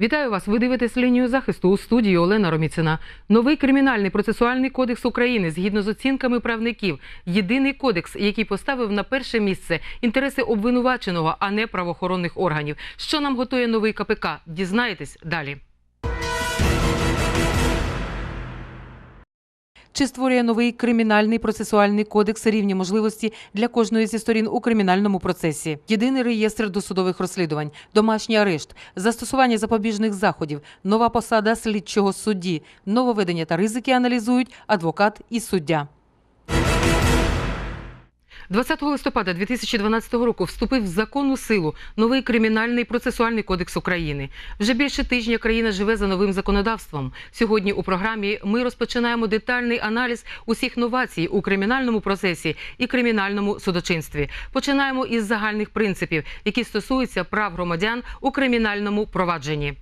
Вітаю вас. Ви дивитесь лінію захисту у студії Олена Роміцина. Новий кримінальний процесуальний кодекс України згідно з оцінками правників. Єдиний кодекс, який поставив на перше місце інтереси обвинуваченого, а не правоохоронних органів. Що нам готує новий КПК? Дізнаєтесь далі. Чи створює новий кримінальний процесуальний кодекс рівні можливості для кожної зі сторін у кримінальному процесі? Єдиний реєстр досудових розслідувань, домашній арешт, застосування запобіжних заходів, нова посада слідчого судді, нововведення та ризики аналізують адвокат і суддя. 20 листопада 2012 року вступив в законну силу новий кримінальний процесуальний кодекс України. Вже більше тижня країна живе за новим законодавством. Сьогодні у програмі ми розпочинаємо детальний аналіз усіх новацій у кримінальному процесі і кримінальному судочинстві. Починаємо із загальних принципів, які стосуються прав громадян у кримінальному провадженні.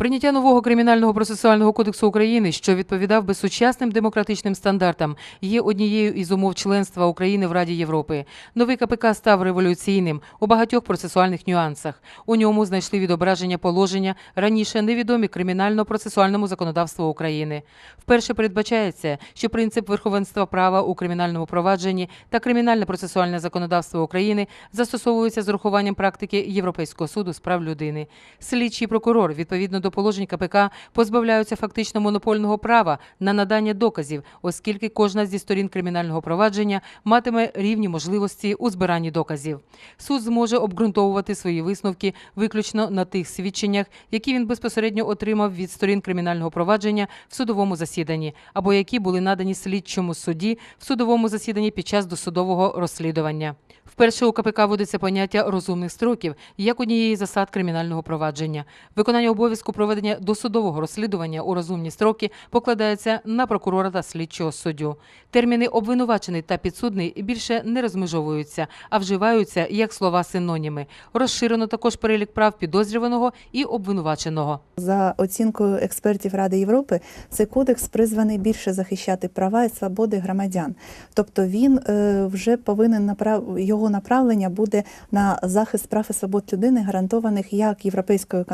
Прийняття нового кримінального процесуального кодексу України, що відповідав би сучасним демократичним стандартам, є однією із умов членства України в Раді Європи. Новий КПК став революційним у багатьох процесуальних нюансах. У ньому знайшли відображення положення раніше невідомі кримінально-процесуальному законодавству України. Вперше передбачається, що принцип верховенства права у кримінальному провадженні та кримінальне процесуальне законодавство України застосовуються з урахуванням практики Європейського суду з прав людини. Слідчий прокурор відповідно до положень КПК позбавляються фактично монопольного права на надання доказів, оскільки кожна зі сторін кримінального провадження матиме рівні можливості у збиранні доказів. Суд зможе обґрунтовувати свої висновки виключно на тих свідченнях, які він безпосередньо отримав від сторін кримінального провадження в судовому засіданні, або які були надані слідчому судді в судовому засіданні під час досудового розслідування. Вперше у КПК вводиться поняття розумних строків як однієї засад кримінального провадження. Виконання обов'язку проведення досудового розслідування у розумні строки покладається на прокурора та слідчого суддю. Терміни обвинувачений та підсудний більше не розмежовуються, а вживаються як слова синоніми. Розширено також перелік прав підозрюваного і обвинуваченого. За оцінкою експертів Ради Європи, цей кодекс призваний більше захищати права і свободи громадян. Тобто він е, вже повинен направ... його направлення буде на захист прав і свобод людини, гарантованих як Європейською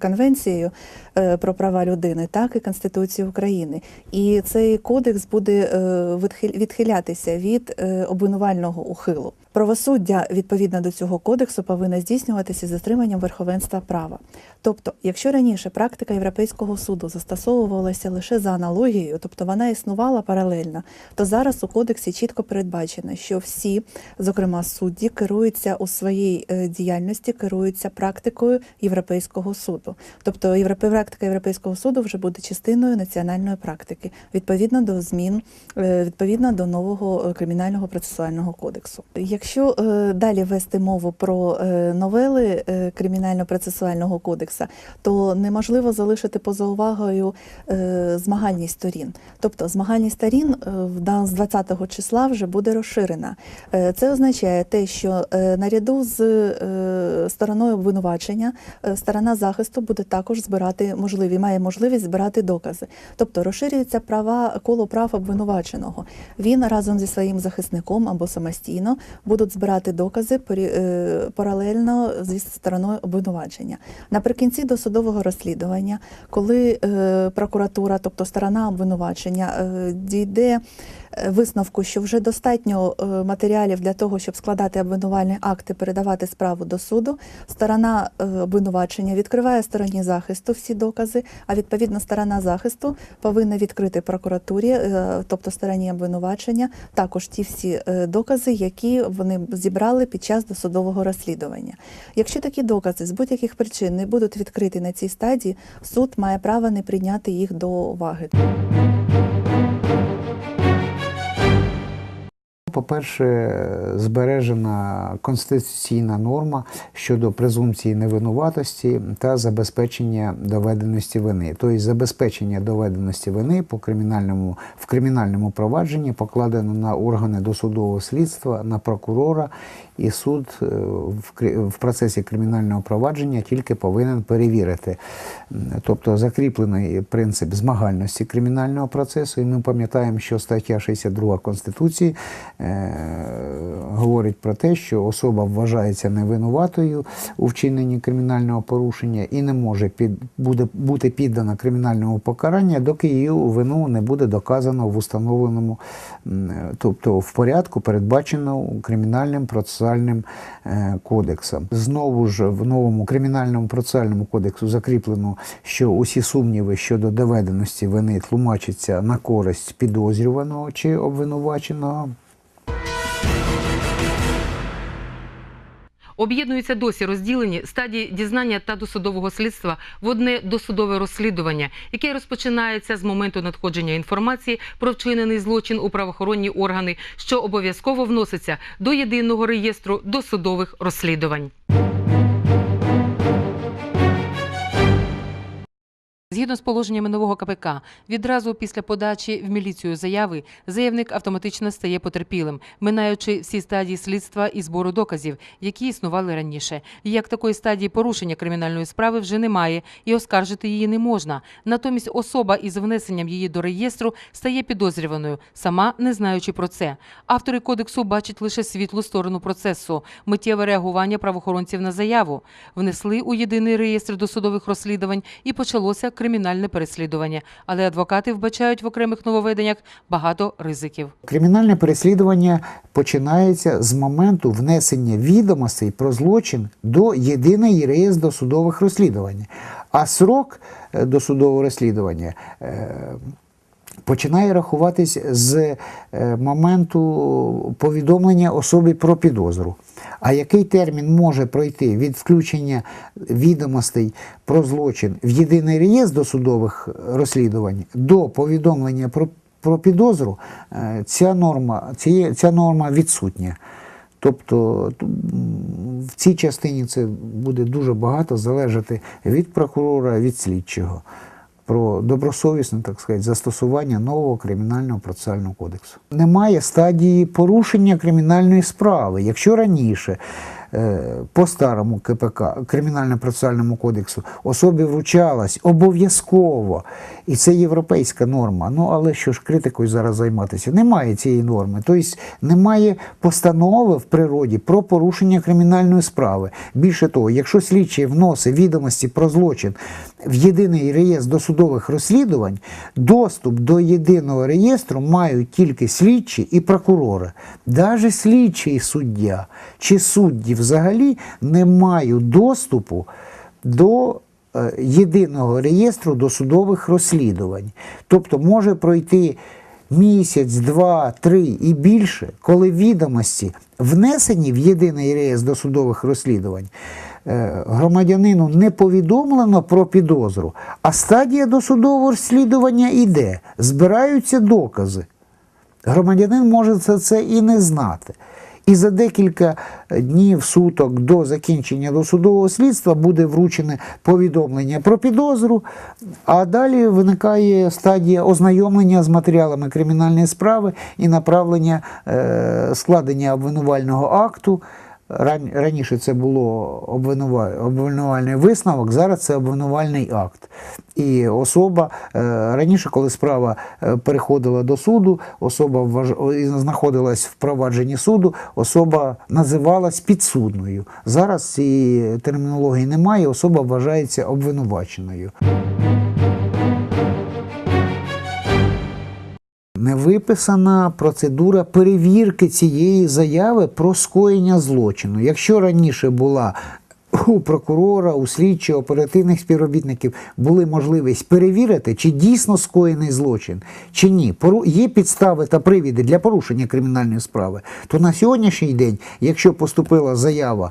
конвенцією е, про права людини, так і Конституцією України. І цей кодекс буде е, відхилятися від е, обвинувального ухилу. Правосуддя відповідно до цього кодексу повинна здійснюватися з затриманням верховенства права. Тобто, якщо раніше практика Європейського суду застосовувалася лише за аналогією, тобто вона існувала паралельно, то зараз у кодексі чітко передбачено, що всі, зокрема судді, керуються у своїй е, діяльності, керуються практикою Європейського суду. Тобто практика Європейського суду вже буде частиною національної практики, відповідно до змін, е, відповідно до нового е, кримінального процесуального кодексу. Якщо далі вести мову про новели кримінально-процесуального кодекса, то неможливо залишити поза увагою е, змагальність сторін. Тобто змагальність сторін е, з 20-го числа вже буде розширена. Е, Це означає те, що наряду з стороною обвинувачення сторона захисту буде також збирати можливі, має можливість збирати докази. Тобто розширюється права коло прав обвинуваченого. Він разом зі своїм захисником або самостійно будуть збирати докази паралельно зі стороною обвинувачення. Наприкінці досудового розслідування, коли е, прокуратура, тобто сторона обвинувачення, е, дійде е, висновку, що вже достатньо матеріалів для того, щоб складати обвинувальні акти, передавати справу до суду. Сторона обвинувачення відкриває стороні захисту всі докази, а відповідно сторона захисту повинна відкрити прокуратурі, тобто стороні обвинувачення, також ті всі докази, які вони зібрали під час досудового розслідування. Якщо такі докази з будь-яких причин не будуть відкриті на цій стадії, суд має право не прийняти їх до уваги. По-перше, збережена конституційна норма щодо презумпції невинуватості та забезпечення доведеності вини. Тобто забезпечення доведеності вини по кримінальному в кримінальному провадженні покладено на органи досудового слідства, на прокурора, і суд е, в процесі кримінального провадження тільки повинен перевірити. Тобто закріплений принцип змагальності кримінального процесу, і ми пам'ятаємо, що стаття 62 Конституції говорить про те, що особа вважається невинуватою у вчиненні кримінального порушення і не може під, буде, бути піддана кримінальному покаранню, доки її вину не буде доказано в установленому, тобто в порядку, передбаченому кримінальним процесуальним е, кодексом. Знову ж в новому кримінальному процесуальному кодексу закріплено, що усі сумніви щодо доведеності вини тлумачаться на користь підозрюваного чи обвинуваченого. Об'єднуються досі розділені стадії дізнання та досудового слідства в одне досудове розслідування, яке розпочинається з моменту надходження інформації про вчинений злочин у правоохоронні органи, що обов'язково вноситься до єдиного реєстру досудових розслідувань. Згідно з положеннями нового КПК, відразу після подачі в міліцію заяви заявник автоматично стає потерпілим, минаючи всі стадії слідства і збору доказів, які існували раніше. Як такої стадії порушення кримінальної справи вже немає, і оскаржити її не можна. Натомість особа із внесенням її до реєстру стає підозрюваною, сама не знаючи про це. Автори кодексу бачать лише світлу сторону процесу, миттєве реагування правоохоронців на заяву. Внесли у єдиний реєстр досудових розслідувань і почалося кримінальне переслідування. Але адвокати вбачають в окремих нововведеннях багато ризиків. Кримінальне переслідування починається з моменту внесення відомостей про злочин до єдиної реєстру досудових розслідувань. А срок е, досудового розслідування е, починає рахуватись з е, моменту повідомлення особи про підозру. А який термін може пройти від включення відомостей про злочин в єдиний реєстр досудових розслідувань до повідомлення про, про підозру, е, ця норма, ці- ця норма відсутня. Тобто в цій частині це буде дуже багато залежати від прокурора, від слідчого про добросовісне, так сказати, застосування нового кримінального процесуального кодексу. Немає стадії порушення кримінальної справи. Якщо раніше е, по старому КПК, кримінально-процесуальному кодексу, особі вручалась обов'язково, і це європейська норма. Ну але що ж критикою зараз займатися? Немає цієї норми. Тобто немає постанови в природі про порушення кримінальної справи. Більше того, якщо слідчий вносить відомості про злочин в єдиний реєстр досудових розслідувань, доступ до єдиного реєстру мають тільки слідчі і прокурори. Навіть слідчий суддя чи судді взагалі не мають доступу до е, єдиного реєстру досудових розслідувань. Тобто може пройти місяць, два, три і більше, коли відомості внесені в єдиний реєстр досудових розслідувань. Е, Громадянину не повідомлено про підозру, а стадія досудового розслідування йде, збираються докази. Громадянин може за це і не знати. І за декілька днів, суток до закінчення досудового слідства буде вручене повідомлення про підозру, а далі виникає стадія ознайомлення з матеріалами кримінальної справи і направлення е, складення обвинувального акту. Ран- Раніше це було обвинува- обвинувальний висновок, зараз це обвинувальний акт. І особа е, раніше, коли справа е, переходила до суду, особа знаходилась в провадженні суду, особа називалась підсудною. Зараз цієї термінології немає, особа вважається обвинуваченою. Не виписана процедура перевірки цієї заяви про скоєння злочину. Якщо раніше була у прокурора, у слідчого, оперативних співробітників були можливість перевірити, чи дійсно скоєний злочин, чи ні. Є підстави та привіди для порушення кримінальної справи, то на сьогоднішній день, якщо поступила заява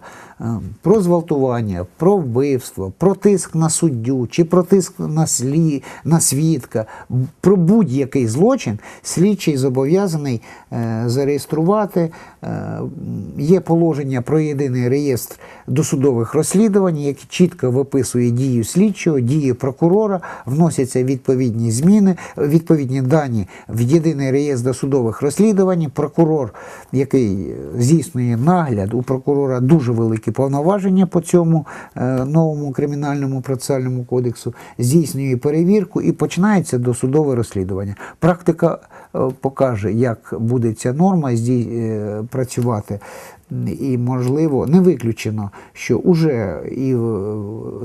про зґвалтування, про вбивство, про тиск на суддю чи про тиск на, слі, на свідка, про будь-який злочин, слідчий зобов'язаний е, зареєструвати Е, Є положення про єдиний реєстр досудових розслідувань, який чітко виписує дію слідчого, дії прокурора, вносяться відповідні зміни, відповідні дані в єдиний реєстр досудових розслідувань. Прокурор, який здійснює нагляд, у прокурора дуже великі повноваження по цьому е, новому кримінальному процесуальному кодексу, здійснює перевірку і починається досудове розслідування. Практика е, покаже, як буде ця норма е, працювати. І, можливо, не виключено, що уже і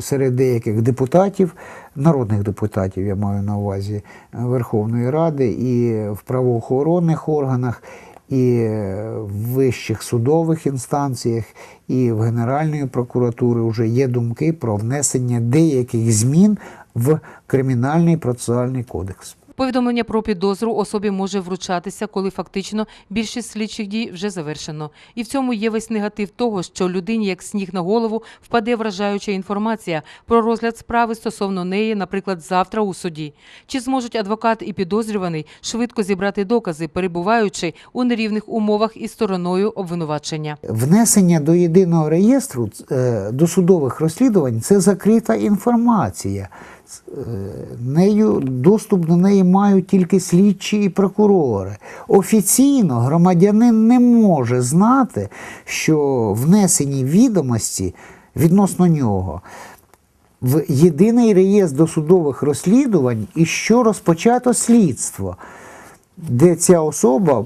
серед деяких депутатів, народних депутатів, я маю на увазі Верховної Ради, і в правоохоронних органах, і в вищих судових інстанціях, і в Генеральної прокуратури вже є думки про внесення деяких змін в Кримінальний процесуальний кодекс. Повідомлення про підозру особі може вручатися, коли фактично більшість слідчих дій вже завершено. І в цьому є весь негатив того, що людині, як сніг на голову, впаде вражаюча інформація про розгляд справи стосовно неї, наприклад, завтра у суді. Чи зможуть адвокат і підозрюваний швидко зібрати докази, перебуваючи у нерівних умовах із стороною обвинувачення? Внесення до єдиного реєстру е, досудових розслідувань це закрита інформація. Е, Нею доступ до неї мають тільки слідчі і прокурори. Офіційно громадянин не може знати, що внесені відомості відносно нього в єдиний реєстр досудових розслідувань і що розпочато слідство, де ця особа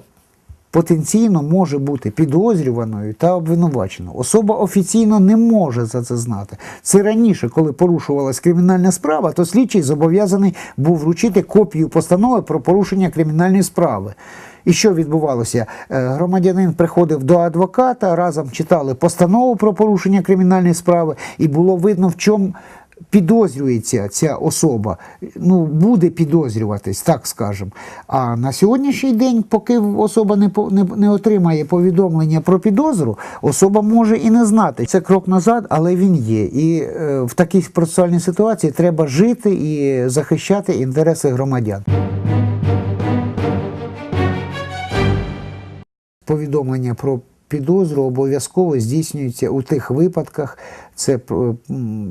потенційно може бути підозрюваною та обвинуваченою. Особа офіційно не може за це знати. Це раніше, коли порушувалась кримінальна справа, то слідчий зобов'язаний був вручити копію постанови про порушення кримінальної справи. І що відбувалося? Е, Громадянин приходив до адвоката, разом читали постанову про порушення кримінальної справи, і було видно, в чому підозрюється ця особа, ну буде підозрюватись, так скажемо. А на сьогоднішній день, поки особа не, не, не отримає повідомлення про підозру, особа може і не знати. Це крок назад, але він є. І е, в такій процесуальній ситуації треба жити і захищати інтереси громадян. повідомлення про підозру обов'язково здійснюється у тих випадках. Це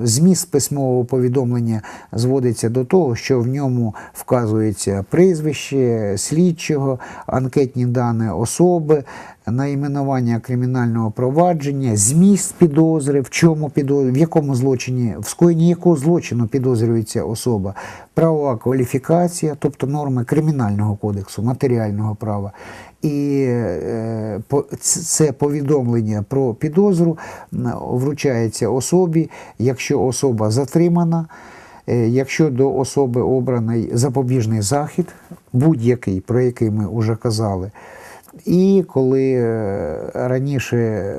зміст письмового повідомлення зводиться до того, що в ньому вказується прізвище слідчого, анкетні дані особи, найменування кримінального провадження, зміст підозри, в чому підозр... в якому злочині, в скоєнні якого злочину підозрюється особа, правова кваліфікація, тобто норми кримінального кодексу, матеріального права. І е, це повідомлення про підозру вручається особі, якщо особа затримана, е, якщо до особи обраний запобіжний захід, будь-який, про який ми вже казали. І коли е, раніше е,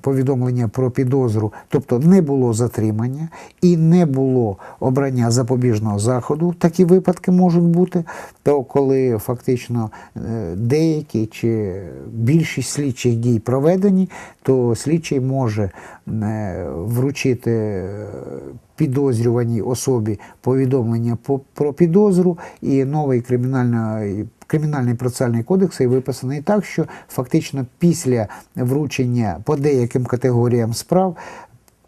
повідомлення про підозру, тобто не було затримання і не було обрання запобіжного заходу, такі випадки можуть бути, то коли фактично е, деякі чи більшість слідчих дій проведені, то слідчий може вручити підозрюваній особі повідомлення про підозру, і новий кримінальний, кримінальний процесуальний кодекс і виписаний так, що фактично після вручення по деяким категоріям справ.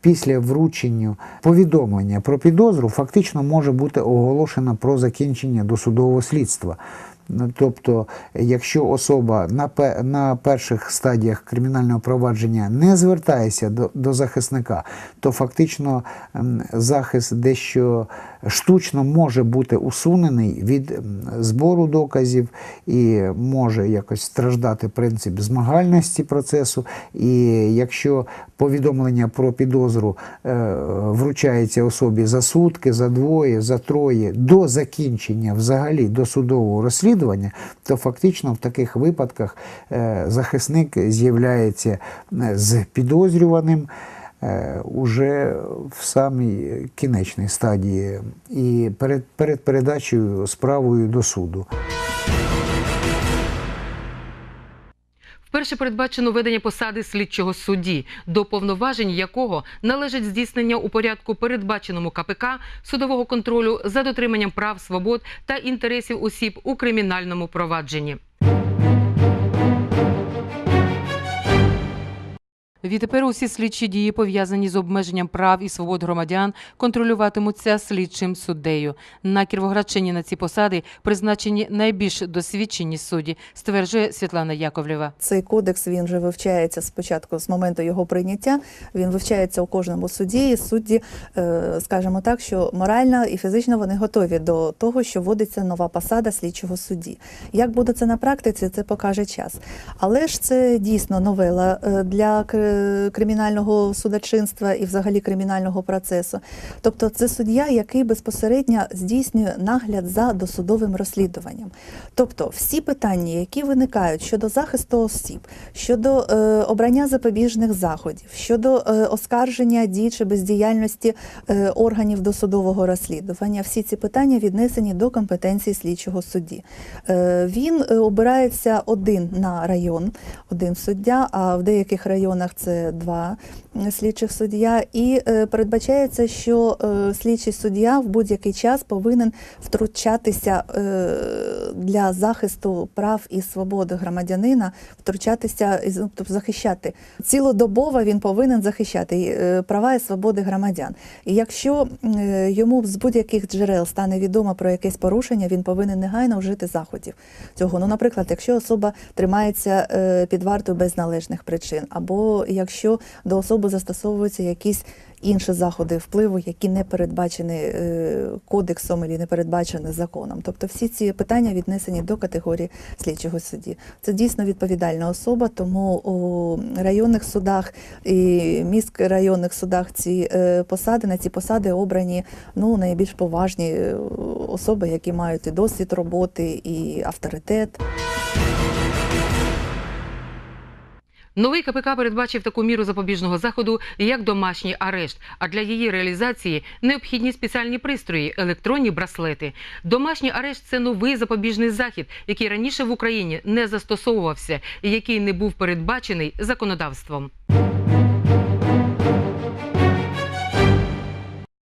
Після вручення повідомлення про підозру фактично може бути оголошено про закінчення досудового слідства. Ну, Тобто, якщо особа на, на перших стадіях кримінального провадження не звертається до, до захисника, то фактично захист дещо штучно може бути усунений від збору доказів і може якось страждати принцип змагальності процесу. І якщо повідомлення про підозру е, вручається особі за сутки, за двоє, за троє до закінчення взагалі досудового розслідування, то фактично в таких випадках е, захисник з'являється е, з підозрюваним. Е, Уже в самій кінечній стадії і перед, перед передачею справою до суду. Вперше передбачено ведення посади слідчого судді, до повноважень якого належить здійснення у порядку, передбаченому КПК, судового контролю за дотриманням прав, свобод та інтересів осіб у кримінальному провадженні. Відтепер усі слідчі дії, пов'язані з обмеженням прав і свобод громадян, контролюватимуться слідчим суддею. На Кіровоградщині на ці посади призначені найбільш досвідчені судді, стверджує Світлана Яковлєва. Цей кодекс він вже вивчається спочатку з моменту його прийняття. Він вивчається у кожному суді. І судді, е, скажімо так, що морально і фізично вони готові до того, що вводиться нова посада слідчого судді. Як буде це на практиці, це покаже час. Але ж це дійсно новела е, для кримінального судочинства і взагалі кримінального процесу. Тобто, це суддя, який безпосередньо здійснює нагляд за досудовим розслідуванням. Тобто, всі питання, які виникають щодо захисту осіб, щодо е, обрання запобіжних заходів, щодо е, оскарження дій чи бездіяльності е, органів досудового розслідування, всі ці питання віднесені до компетенції слідчого судді. Е, він е, обирається один на район, один суддя, а в деяких районах це два слідчих суддя. І е, передбачається, що е, слідчий суддя в будь-який час повинен втручатися е, для захисту прав і свободи громадянина, втручатися тобто захищати цілодобово. Він повинен захищати права і свободи громадян. І якщо йому з будь-яких джерел стане відомо про якесь порушення, він повинен негайно вжити заходів цього. Ну, наприклад, якщо особа тримається під вартою без належних причин, або якщо до особи застосовуються якісь інші заходи впливу, які не передбачені е, кодексом і не передбачені законом. Тобто всі ці питання віднесені до категорії слідчого судді. Це дійсно відповідальна особа, тому у районних судах і міськрайонних судах ці е, посади на ці посади обрані ну найбільш поважні е, особи, які мають і досвід роботи, і авторитет. Новий КПК передбачив таку міру запобіжного заходу, як домашній арешт. А для її реалізації необхідні спеціальні пристрої електронні браслети. Домашній арешт це новий запобіжний захід, який раніше в Україні не застосовувався і який не був передбачений законодавством.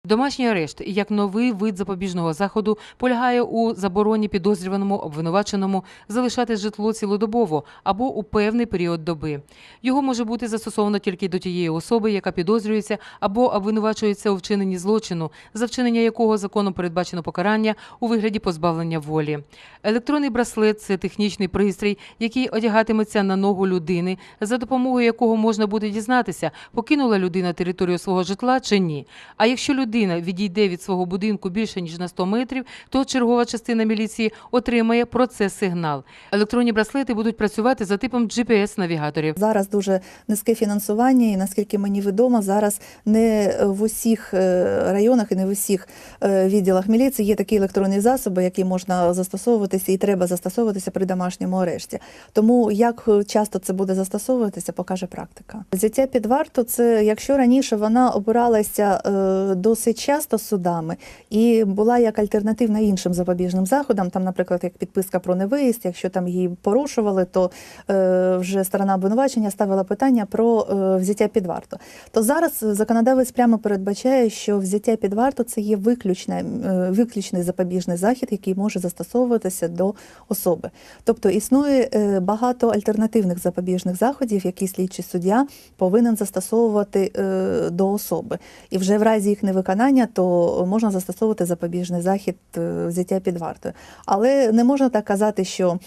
Домашній арешт як новий вид запобіжного заходу полягає у забороні підозрюваному обвинуваченому залишати житло цілодобово або у певний період доби. Його може бути застосовано тільки до тієї особи, яка підозрюється або обвинувачується у вчиненні злочину, за вчинення якого законом передбачено покарання у вигляді позбавлення волі. Електронний браслет це технічний пристрій, який одягатиметься на ногу людини, за допомогою якого можна буде дізнатися, покинула людина територію свого житла чи ні. А якщо людина відійде від свого будинку більше ніж на 100 метрів, то чергова частина міліції отримає про це сигнал. Електронні браслети будуть працювати за типом GPS-навігаторів. Зараз дуже низьке фінансування, і наскільки мені відомо, зараз не в усіх е, районах і не в усіх е, відділах міліції є такі електронні засоби, які можна застосовуватися і треба застосовуватися при домашньому арешті. Тому як часто це буде застосовуватися, покаже практика. Взяття під варту це якщо раніше вона обиралася е, досить часто судами і була як альтернативна іншим запобіжним заходам, там, наприклад, як підписка про невиїзд, якщо там її порушували, то е, вже сторона обвинувачення ставила питання про е, взяття під варту. То зараз законодавець прямо передбачає, що взяття під варту це є виключне, е, виключний запобіжний захід, який може застосовуватися до особи. Тобто існує е, багато альтернативних запобіжних заходів, які слідчий суддя повинен застосовувати е, до особи. І вже в разі їх невиконання, то можна застосовувати запобіжний захід е, взяття під вартою. Але не можна так казати, що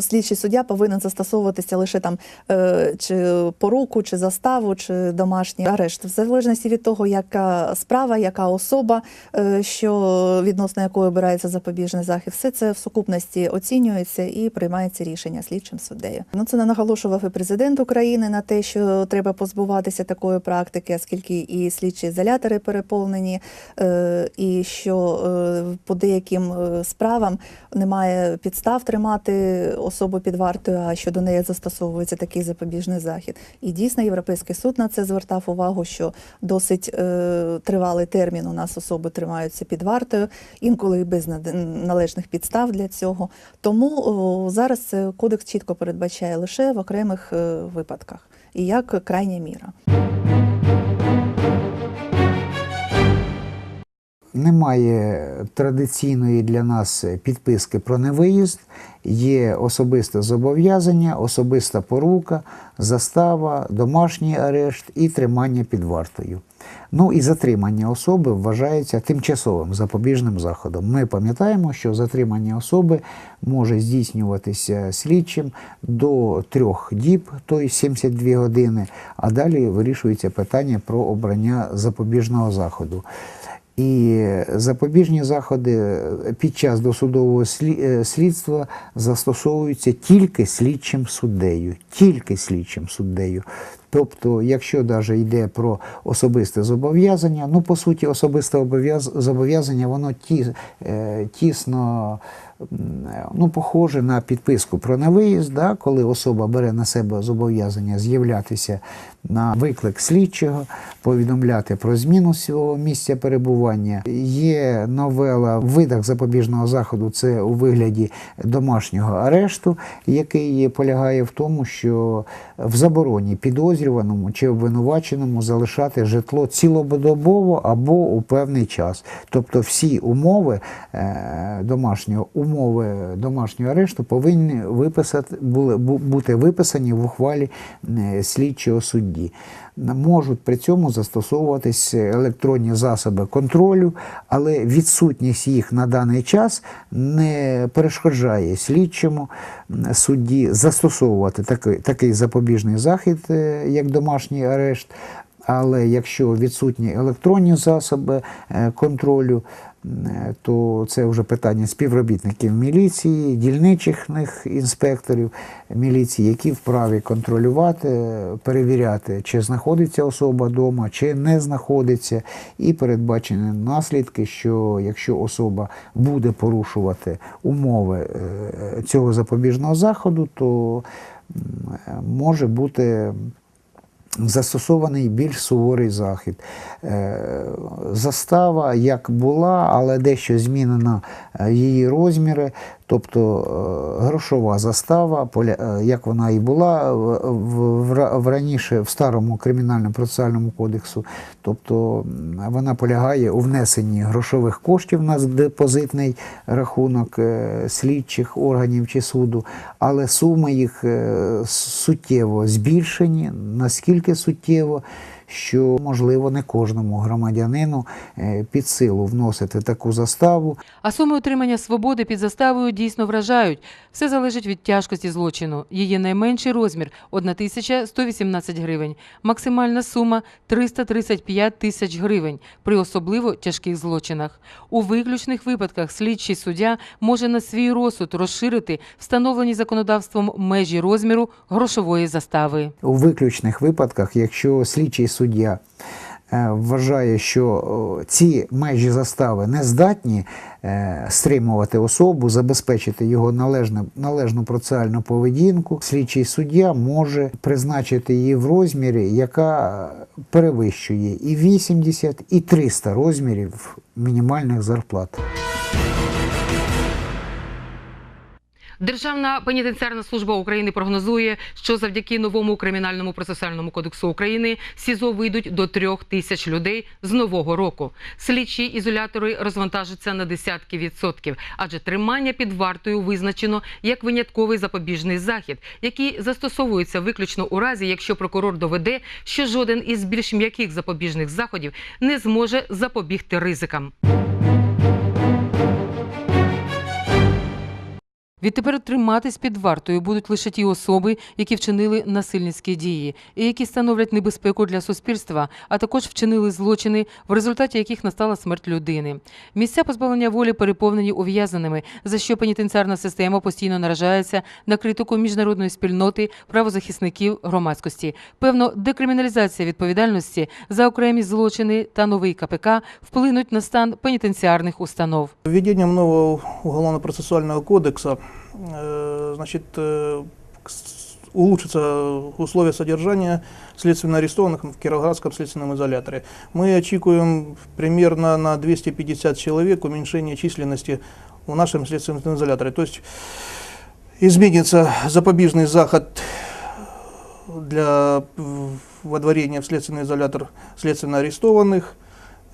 слідчий суддя повинен застосовуватися лише там е, чи поруку, чи заставу, чи домашній арешт, в залежності від того, яка справа, яка особа, е, що відносно якої обирається запобіжний захід, все це в сукупності оцінюється і приймається рішення слідчим суддею. Ну це наголошував і президент України на те, що треба позбуватися такої практики, оскільки і слідчі ізолятори переповнені, е, і що по деяким справам немає підстав тримати особу під вартою, а щодо неї застосовується такий запобіжний захід. І дійсно Європейський суд на це звертав увагу, що досить е, тривалий термін у нас особи тримаються під вартою, інколи без належних підстав для цього. Тому о, зараз кодекс чітко передбачає лише в окремих е, випадках і як крайня міра. Немає традиційної для нас підписки про невиїзд, є особисте зобов'язання, особиста порука, застава, домашній арешт і тримання під вартою. Ну і затримання особи вважається тимчасовим запобіжним заходом. Ми пам'ятаємо, що затримання особи може здійснюватися слідчим до трьох діб, тобто 72 години, а далі вирішується питання про обрання запобіжного заходу. І запобіжні заходи під час досудового е, слідства застосовуються тільки слідчим суддею, тільки слідчим суддею. Тобто, якщо навіть йде про особисте зобов'язання, ну по суті, особисте зобов'язання, воно е, тісно ну, похоже на підписку про невиїзд, да, коли особа бере на себе зобов'язання з'являтися на виклик слідчого, повідомляти про зміну свого місця перебування. Є новела видах запобіжного заходу, це у вигляді домашнього арешту, який полягає в тому, що в забороні підозрюваному чи обвинуваченому залишати житло цілодобово або у певний час. Тобто всі умови е, домашнього домашнього арешту повинні виписати були бути виписані в ухвалі е, слідчого судді. Можуть при цьому застосовуватись електронні засоби контролю, але відсутність їх на даний час не перешкоджає слідчому судді застосовувати такий, такий запобіжний захід, е, як домашній арешт. Але якщо відсутні електронні засоби е, контролю, то це вже питання співробітників міліції, дільничих інспекторів міліції, які вправі контролювати, перевіряти, чи знаходиться особа вдома, чи не знаходиться, і передбачені наслідки, що якщо особа буде порушувати умови е, цього запобіжного заходу, то е, може бути застосований більш суворий захід. Е, Застава як була, але дещо змінено е, її розміри, тобто е, грошова застава, е, як вона і була в, в, в, ра- в раніше в старому кримінальному процесуальному кодексу, тобто вона полягає у внесенні грошових коштів на депозитний рахунок е, слідчих органів чи суду, але суми їх е, суттєво збільшені, наскільки суттєво, що можливо не кожному громадянину е, під силу вносити таку заставу. А суми отримання свободи під заставою дійсно вражають. Все залежить від тяжкості злочину. Її найменший розмір 1118 гривень, максимальна сума 335 тисяч гривень при особливо тяжких злочинах. У виключних випадках слідчий суддя може на свій розсуд розширити встановлені законодавством межі розміру грошової застави. У виключних випадках, якщо слідчий суддя е, вважає, що ці межі застави не здатні е, стримувати особу, забезпечити його належне, належну процесуальну поведінку, слідчий суддя може призначити її в розмірі, яка перевищує і 80, і 300 розмірів мінімальних зарплат. Державна пенітенціарна служба України прогнозує, що завдяки новому кримінальному процесуальному кодексу України СІЗО вийдуть до трьох тисяч людей з нового року. Слідчі ізолятори розвантажаться на десятки відсотків, адже тримання під вартою визначено як винятковий запобіжний захід, який застосовується виключно у разі, якщо прокурор доведе, що жоден із більш м'яких запобіжних заходів не зможе запобігти ризикам. Відтепер триматись під вартою будуть лише ті особи, які вчинили насильницькі дії, і які становлять небезпеку для суспільства, а також вчинили злочини, в результаті яких настала смерть людини. Місця позбавлення волі переповнені ув'язненими, за що пенітенціарна система постійно наражається на критику міжнародної спільноти, правозахисників, громадськості. Певно, декриміналізація відповідальності за окремі злочини та новий КПК вплинуть на стан пенітенціарних установ. Введением нового уголовно-процессуального кодекса э, значит, э, улучшатся условия содержания следственно арестованных в Кировоградском следственном изоляторе. Мы очікуем примерно на 250 человек уменьшение численности в нашем следственном изоляторе. То есть изменится запобежный заход для э, водворения в следственный изолятор следственно арестованных,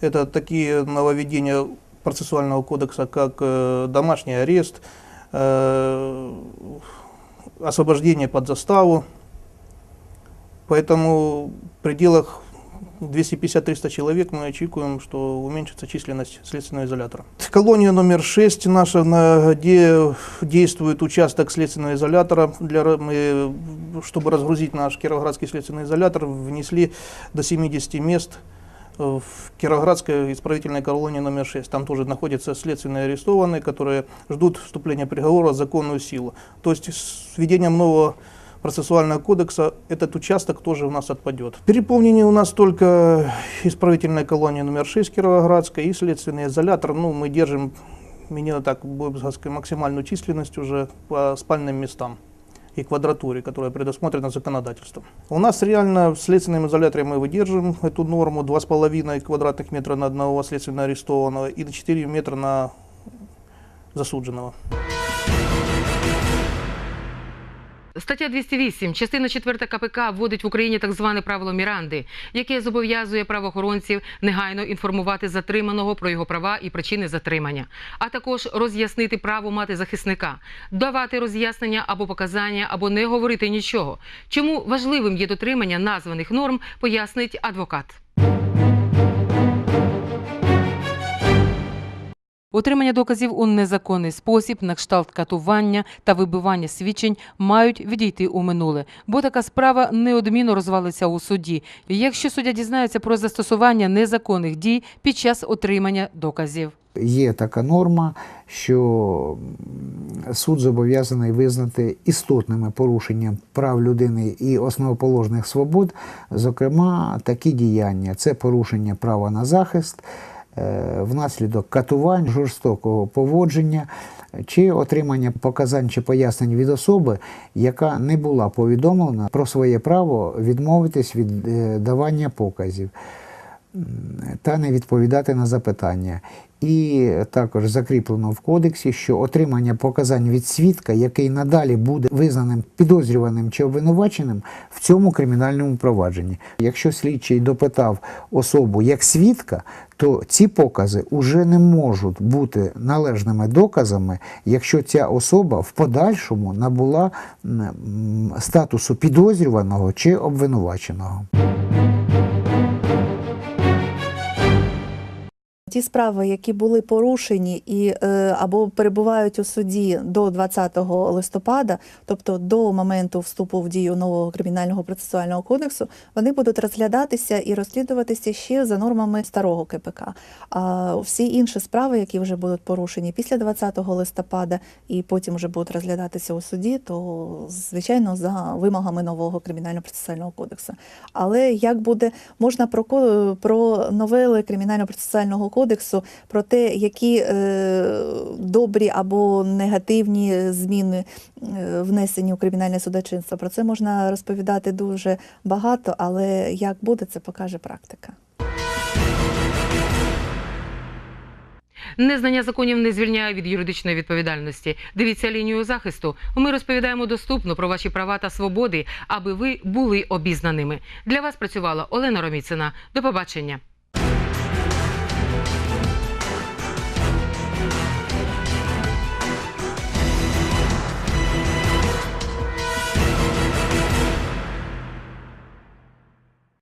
Это такие нововведения процессуального кодекса, как э, домашний арест, э, освобождение под заставу. Поэтому в пределах 250-300 человек мы очікуем, что уменьшится численность следственного изолятора. Колония номер 6 наша, на, где действует участок следственного изолятора. Для, мы, чтобы разгрузить наш Кировоградский следственный изолятор, внесли до 70 мест в Кировоградской исправительной колонии номер 6. Там тоже находятся следственные арестованные, которые ждут вступления приговора в законную силу. То есть с введением нового процессуального кодекса этот участок тоже у нас отпадет. Переполнение у нас только исправительная колония номер 6 Кировоградская и следственный изолятор. Ну, мы держим, именно так, максимальную численность уже по спальным местам и квадратуре, которая предусмотрена законодательством. У нас реально в следственном изоляторе мы выдерживаем эту норму 2,5 квадратных метра на одного следственно арестованного и 4 метра на засудженного. Стаття 208, частина 4 КПК вводить в Україні так зване правило Міранди, яке зобов'язує правоохоронців негайно інформувати затриманого про його права і причини затримання, а також роз'яснити право мати захисника, давати роз'яснення або показання, або не говорити нічого. Чому важливим є дотримання названих норм, пояснить адвокат. Отримання доказів у незаконний спосіб, на кшталт катування та вибивання свідчень мають відійти у минуле, бо така справа неодмінно розвалиться у суді, якщо суддя дізнається про застосування незаконних дій під час отримання доказів. Є така норма, що суд зобов'язаний визнати істотними порушенням прав людини і основоположних свобод, зокрема, такі діяння: це порушення права на захист, внаслідок катувань, жорстокого поводження. Чи отримання показань чи пояснень від особи, яка не була повідомлена про своє право відмовитись від е, давання показів та не відповідати на запитання. І також закріплено в кодексі, що отримання показань від свідка, який надалі буде визнаним підозрюваним чи обвинуваченим в цьому кримінальному провадженні. Якщо слідчий допитав особу як свідка, то ці покази уже не можуть бути належними доказами, якщо ця особа в подальшому набула статусу підозрюваного чи обвинуваченого. Ті справи, які були порушені і е, або перебувають у суді до 20 листопада, тобто до моменту вступу в дію нового кримінального процесуального кодексу, вони будуть розглядатися і розслідуватися ще за нормами старого КПК. А всі інші справи, які вже будуть порушені після 20 листопада і потім вже будуть розглядатися у суді, то звичайно за вимогами нового кримінального процесуального кодексу. Але як буде можна про про новели кримінального процесуального кодексу, про те, які е, добрі або негативні зміни е, внесені у кримінальне судочинство. Про це можна розповідати дуже багато, але як буде, це покаже практика. Незнання законів не звільняє від юридичної відповідальності. Дивіться лінію захисту. Ми розповідаємо доступно про ваші права та свободи, аби ви були обізнаними. Для вас працювала Олена Роміцина. До побачення.